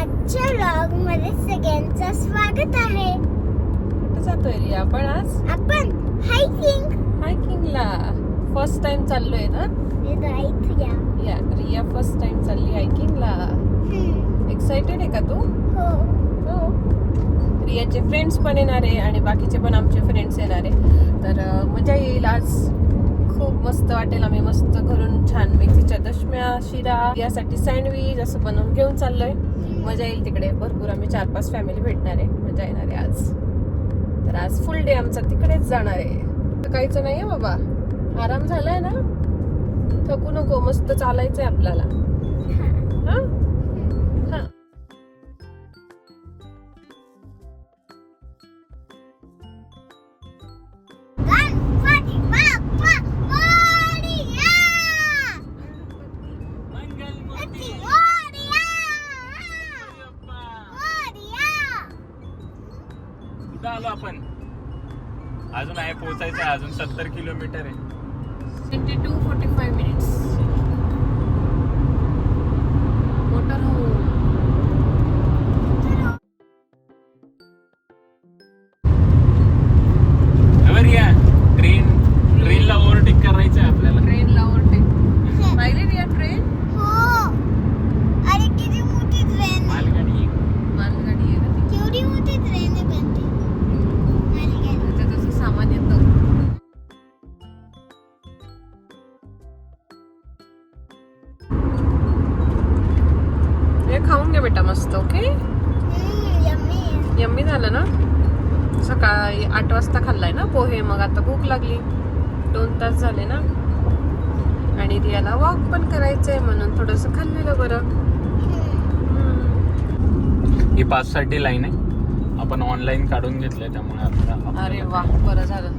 आजच्या व्लॉगमध्ये सगळ्यांचं स्वागत आहे. कुठे जातोय रिया? आपण आज? आपण हायकिंग हायकिंगला फर्स्ट टाइम चाललोय ना? राईट या या रिया फर्स्ट टाइम चालली हायकिंगला हम्म. एक्साइटेड आहे का तू? हो. हो. रियाचे फ्रेंड्स पण येणार आहे आणि बाकीचे पण आमचे फ्रेंड्स येणार आहे. आज खूप मस्त वाटेल आम्ही मस्त घरून छान मेथीच्या दशम्या शिरा यासाठी सँडविच असं बनवून घेऊन चाललोय. मजा येईल तिकडे. भरपूर आम्ही चार पाच फॅमिली भेटणार आहे. मजा येणार आहे आज. तर आज फुल डे आमचा तिकडेच जाणार आहे. काहीच नाही आहे बाबा. आराम झालाय ना? थकू नको. मस्त चालायचंय आपल्याला. पोचायचं अजून सत्तर किलोमीटर आहे. Twenty two forty five minute yummy झालं ना? सकाळी आठ वाजता खाल्लाय ना पोहे मग आता भूक लागली. दोन तास झाले ना? आणि रियाला वॉक पण करायचंय म्हणून थोडस खाल्लेलं बरं. ही पाच साठी लाईन आहे. आपण ऑनलाईन काढून घेतलंय त्यामुळे आपल्याला अरे वा बरं झालं.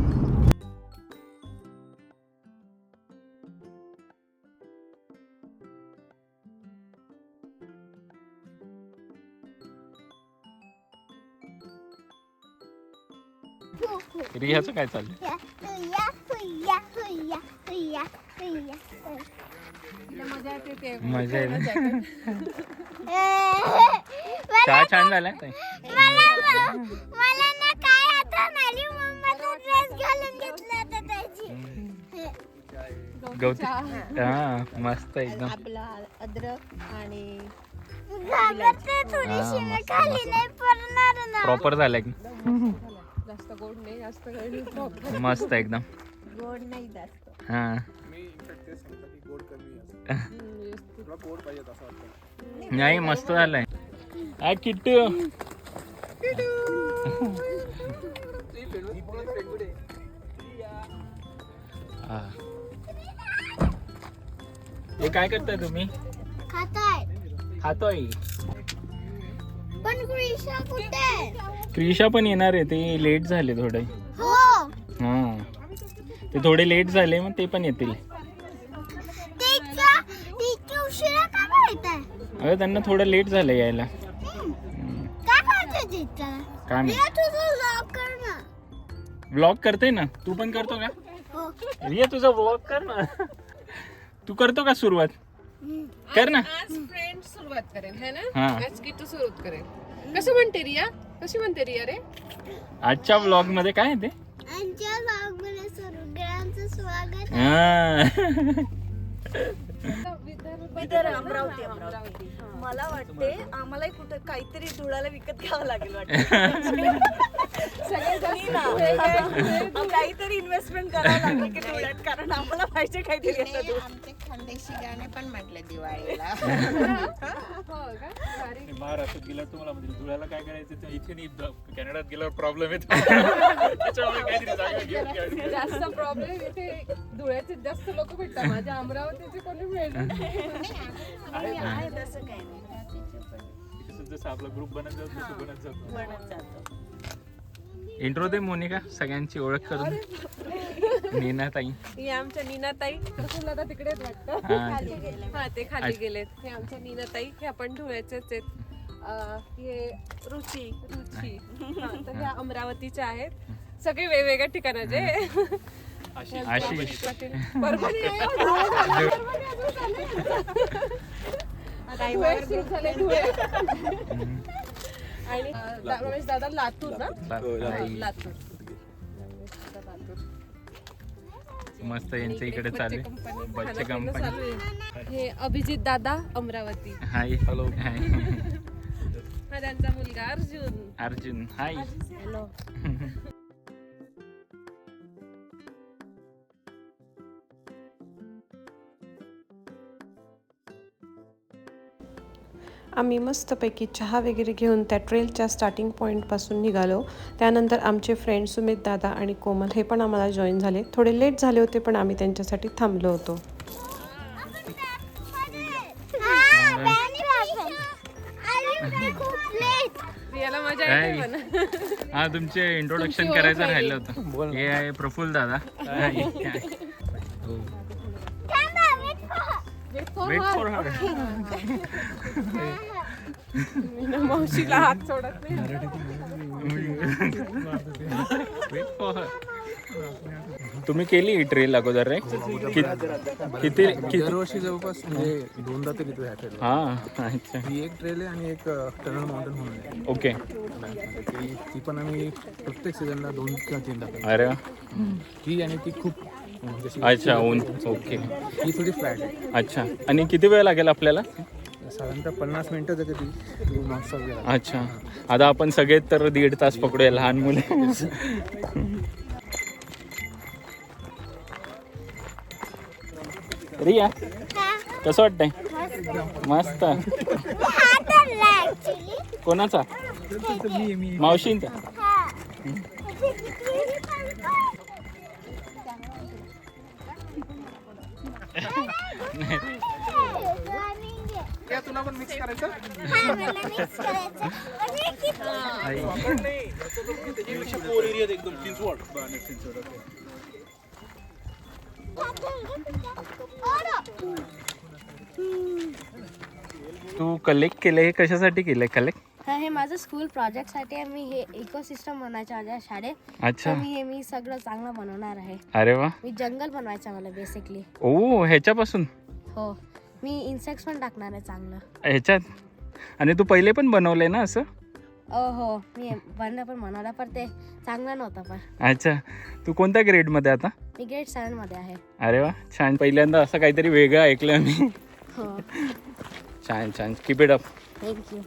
रियाचं काय चाललंय. मजा आहे ना मला चहा छान झालाय ताई. मला मला ना काय आठवण आली मम्माचा ड्रेस घालून घेतला होता त्याची गौती हा मस्त एकदम आपला अद्रक आणि घाबरते थोडीशी हा, मी मस्त, खाली मस्त. नाही पडणार ना प्रॉपर झालाय की जास्त गोड नाही जास्त गोड नाही. मस्त एकदम. गोड नाही जास्त. हा. नाही मस्त झालंय. आ किट्टू. हा. हे काय करताय तुम्ही? खाताय. खातोय. पण क्रिशा पण येणार आहे ते लेट झाले थोडे. हो. हा. ते थोडे लेट झाले मग ते पण येतील. उशिरा का आहे? अगं त्यांना थोडं लेट झालं यायला. काय करते तिथं काय नाही रिया तुझं लॉक कर ना. ब्लॉग करते ना. तू पण करतो का? हो. रिया तुझा ब्लॉग कर ना. तू करतो का सुरुवात? कर ना. आज फ्रेंड सुरुवात करेल है ना? हा. आज किट्टू सुरुवात करेल. कसं म्हणते रिया? कशी म्हणते रिया रे? आजच्या ब्लॉगमध्ये काय आहे ते? आमच्या सगळ्यांचं स्वागत हा. विदर अमरावती अमरावती. मला वाटते आम्हालाही कुठं काहीतरी धुळाला विकत घ्यावं लागेल वाटतं. काहीतरी इन्व्हेस्टमेंट करावं लागेल की धुळ्यात कारण आम्हाला पाहिजे काहीतरी. आमचे खानदेशी गाणे पण म्हटले दिवाळीला. हो. महाराष्ट्रात गेल्यावर तुम्हाला म्हणजे धुळ्याला काय करायचं? ते इथे नाही कॅनडात गेल्यावर प्रॉब्लेम येतो. त्याच्यामुळे काहीतरी. जास्त प्रॉब्लेम इथे धुळ्याचे जास्त लोक भेटतात. माझ्या अमरावतीचे कोणी मिळत आहे तसं काही नाही इथे जसं आपला ग्रुप बनत जातो तसं बनत जातो बनत जातो इंट्रो दे मोनिका सगळ्यांची ओळख करून. नीना ताई ही आमच्या नीनाताई. आता तिकडेच वाटतं. हा हा ते खाली गेलेत. हे आमच्या नीनाताई हे आपण धुळ्याचेच आहेत. हे रुची रुची. हा, तर ह्या अमरावतीच्या आहेत. सगळे वेगवेगळ्या ठिकाणाचे. आशिष परभणी आहे, परभणी अजून चालू आहे. धुळे सुरू झाले, धुळे. आणि अं, दा- रमेश दादा लातूर ना? लातूर. मस्त यांच्या इकडे चालू आहे. बच्चे कंपनी हे अभिजित दादा अमरावती. हाय. Hello hi. हा त्यांचा मुलगा अर्जुन. अर्जुन हाय. हॅलो. आम्ही मस्तपैकी चहा वगैरे घेऊन त्या ट्रेलच्या स्टार्टिंग पॉईंटपासून निघालो. त्यानंतर आमचे फ्रेंड सुमित दादा आणि कोमल हे पण आम्हाला जॉईन झाले. थोडे लेट झाले होते पण आम्ही त्यांच्यासाठी थांबलो होतो. हा, हा तुमचे इंट्रोडक्शन करायचं राहिलं होतं. हे आहे प्रफुल्ल दादा. Her. for her. मी ना मावशीला हात सोडत नाही. तुम्ही केली ही ट्रेल अगोदर रे कि- किती किती दरवर्षी जवळपास म्हणजे दोनदा तरी तो ह्या ट्रेल हा अच्छा ही एक ट्रेल आहे आणि एक टनल माउंटेन म्हणून आहे ओके ती ती पण आम्ही प्रत्येक सीझनला दोन किंवा तीनदा करतो अरे वा. ही आणि ती खूप अच्छा ऊन. ओके. ही थोडी फ्लॅट आहे अच्छा. आणि किती वेळ लागेल आपल्याला? साधारणतः पन्नास मिनिटं जर नॉनस्टॉप गेला अच्छा. आता आपण सगळे तर दीड तास पकडूया लहान मुले. रिया कसं वाटतंय? मस्त. कोणाचा? मावशींचा? हा. तुला पण मिक्स करायचं? हा, मला mix करायचं. अरे, किती ओरो. तू कलेक्ट केलंय हे कशासाठी केलंय? कलेक्ट हा हे माझं स्कूल प्रोजेक्टसाठी आहे. मी हे इकोसिस्टम बनवायचं माझ्या शाळेत. अच्छा. मी हे मी सगळं चांगलं बनवणार आहे. अरे वा. मी जंगल बनवायचं मला बेसिकली ओ ह्याच्यापासून? हो. मी इन्सेक्ट्स पण टाकणार आहे चांगलं. ह्याच्यात? आणि तू पहिले पण बनवलंय ना असं? हो. मी बनणं पण बनवलं पण ते चांगलं नव्हतं पण. अच्छा. तू कोणत्या ग्रेडमध्ये आता? मी ग्रेड सेवनमध्ये आहे. अरे वा छान. पहिल्यांदा असं काहीतरी वेगळं ऐकलं मी. हो. छान छान. Keep it up thank you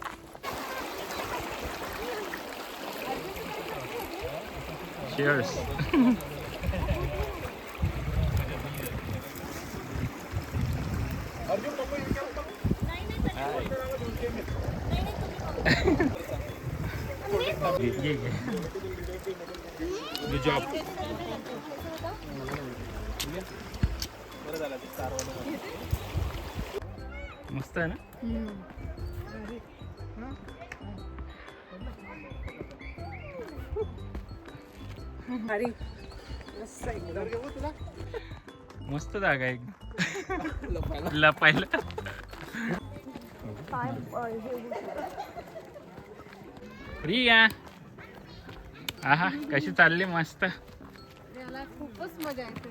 Cheers. Job. मस्त आहे ना मस्त एकदम. मस्त जागा आहे लपायला. रिया आहा कशी चालली मस्त? खूपच मजा येते.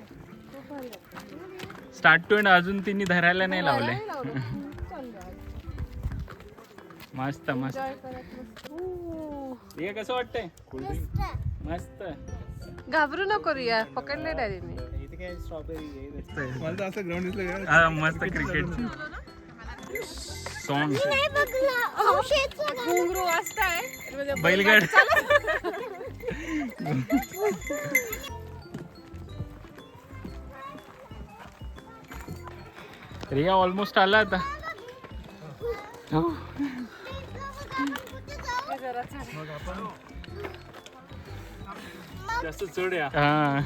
स्टार्ट टू एंड अजून तिने धरायला नाही लावले. मस्त मस्त. रिया कसं वाटतंय? मस्त. घाबरू नको रिया. पकडले डॅडीने मला तर असं ग्राउंड दिसलं का? हा, मस्त क्रिकेट ना. घुंगरू वाजताय. म्हणजे बैलगाड. रिया ऑलमोस्ट आला आता. जास्त चढ हा.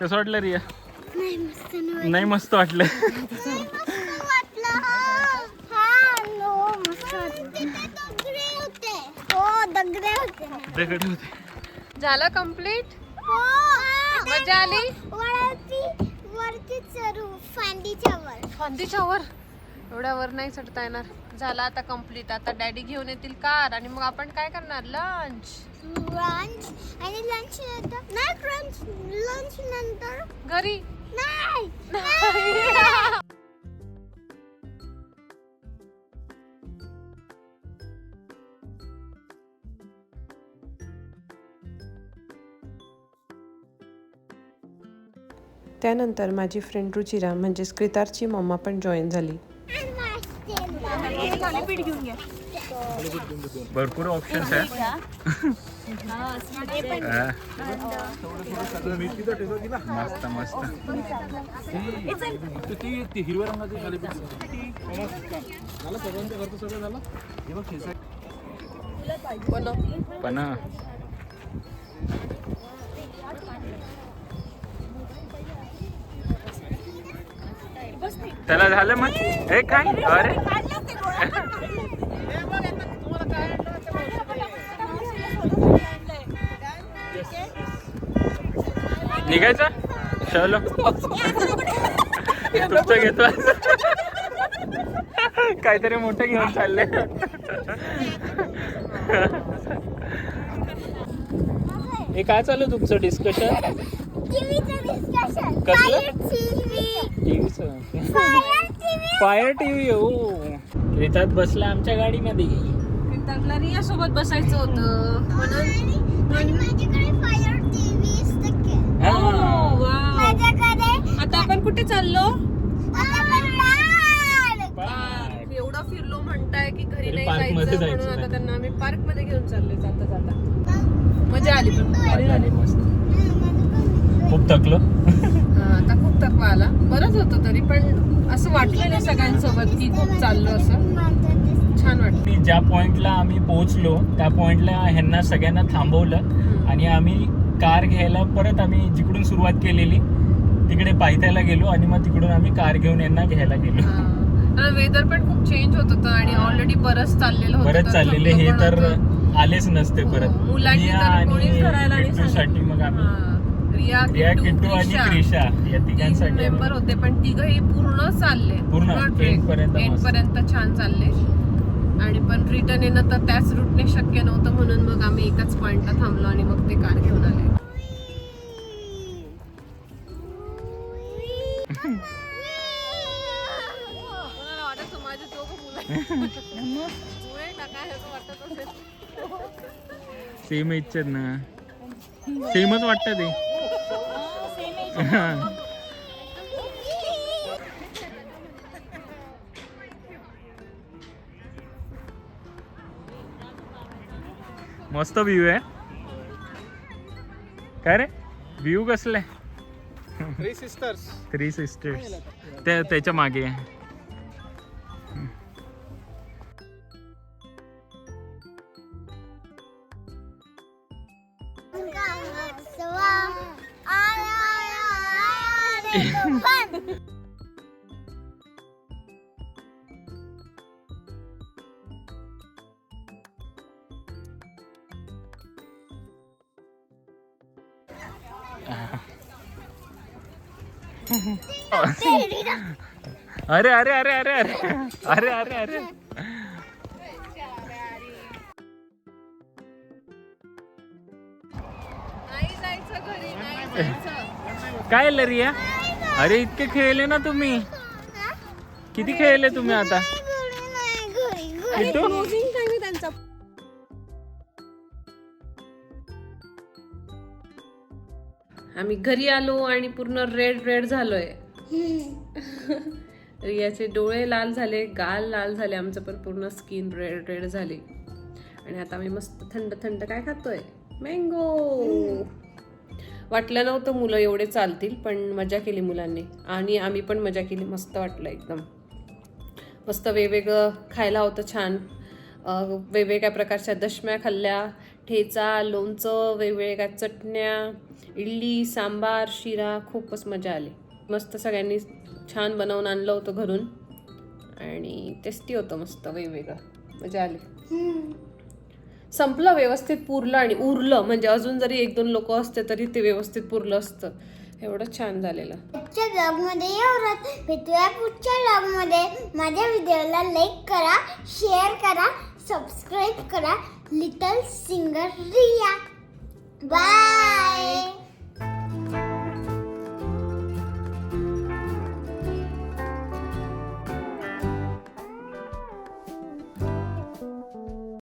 कसं वाटलं रिया नाही, मस्त नाही नाही मस्त वाटलं वाटलं. हा. हा, नो, मस्त वाटलं. तिथे दगडे होते. हो, दगडे होते. दगड होते झालं कंप्लीट हो. मजा आली फांदीच्या वर एवढ्या वर नाही चढता येणार झालं आता कंप्लीट आता डॅडी घेऊन येतील कार आणि मग आपण काय करणार लंच क्रंच आणि लंच नंतर नाही क्रंच लंच नंतर घरी. नाही. त्यानंतर माझी फ्रेंड रुचिरा म्हणजेच क्रितारची मम्मा पण जॉईन झाली. थालीपीठ घेऊन घ्या भरपूर ऑप्शन आहे. मस्त मस्त. ती हिरव्या रंगाची पण त्याला झालं मग? हे काय? अरे. निघायचं? चलो. तुमचं घेतो. काहीतरी मोठं घेऊन चालले. हे काय चालू तुमचं डिस्कशन टीव्हीचं डिस्कशन कसलं? फायर टीव्ही हो रितात बसला आमच्या गाडीमध्ये. रिया सोबत बसायचं होतं. म्हणून Oh, आता आपण कुठे चाललो. पार्क. एवढं फिरलो म्हणताय की घरी नाही जायचं म्हणून आता. त्यांना आम्ही पार्कमध्ये घेऊन चाललोय जाता जाता. मजा आली पण. भारी झाली मस्त. खूप थकलो. हा, आता खूप थकवा आला. बरंच होतं तरी पण असं वाटलं नाही सगळ्यांसोबत की खूप चाललो असं. छान वाटलं. ज्या पॉइंटला आम्ही पोहोचलो त्या पॉइंटला ह्यांना सगळ्यांना थांबवलं आणि आम्ही कार घ्यायला परत आम्ही जिकडून सुरुवात केलेली तिकडे पायथ्याला गेलो आणि मग तिकडून आम्ही कार घेऊन यांना घ्यायला गेलो. वेदर पण खूप चेंज होत होतं आणि ऑलरेडी बरंच चाललेलं होतं परत तर चाललेले हे तर. आलेच नसते परत. हो, मुलांनी रिया तर आणि मग आम्ही. रिया रिया किट्टू, किट्टू आणि क्रिशा. क्रिशा या तिघांसाठी मेंबर होते पण तिघही पूर्ण चालले. पूर्ण, एंड. पर्यंत छान चालले. आणि पण रिटर्न येणं तर त्याच रूटने शक्य नव्हतं म्हणून मग आम्ही एकाच पॉइंटला थांबलो आणि मग ते कार घेऊन आले. सेम इच्छेत ना. सेमच वाटतं ते. मस्त व्ह्यू आहे. काय रे? व्ह्यू कसले? थ्री सिस्टर्स थ्री सिस्टर्स त्या त्याच्यामागे आहे. अरे अरे अरे अरे अरे. अरे अरे अरे. काय लरिया अरे इतके खेळले ना तुम्ही. किती खेळले तुम्ही आता? आम्ही घरी आलो आणि पूर्ण रेड रेड झालोय. रियाचे डोळे लाल झाले गाल लाल झाले आमचं पण पूर्ण स्किन रेड रेड झाली. आणि आता आम्ही मस्त थंड थंड काय खातोय? मँगो वाटलं नव्हतं मुलं एवढे चालतील पण मजा केली मुलांनी. आणि आम्ही पण मजा केली मस्त वाटलं एकदम. मस्त वेगवेगळं खायला होतं छान. वेगवेगळ्या प्रकारच्या दशम्या खाल्ल्या ठेचा लोणचं वेगवेगळ्या चटण्या इडली सांबार शिरा खूपच मजा आली. मस्त सगळ्यांनी छान बनवून आणलं होतं घरून. आणि टेस्टी होतं मस्त वेगवेगळं. मजा आली. संपलं व्यवस्थित पुरलं आणि उरलं. म्हणजे अजून जरी एक दोन लोक असते तरी ते व्यवस्थित पुरलं असतं. एवढं छान झालेलं. पुढच्या ब्लॉगमध्ये एवढंच. भेटूया पुढच्या ब्लॉगमध्ये माझ्या व्हिडिओला लाईक करा शेअर करा सबस्क्राईब करा लिटल सिंगर रिया. बाय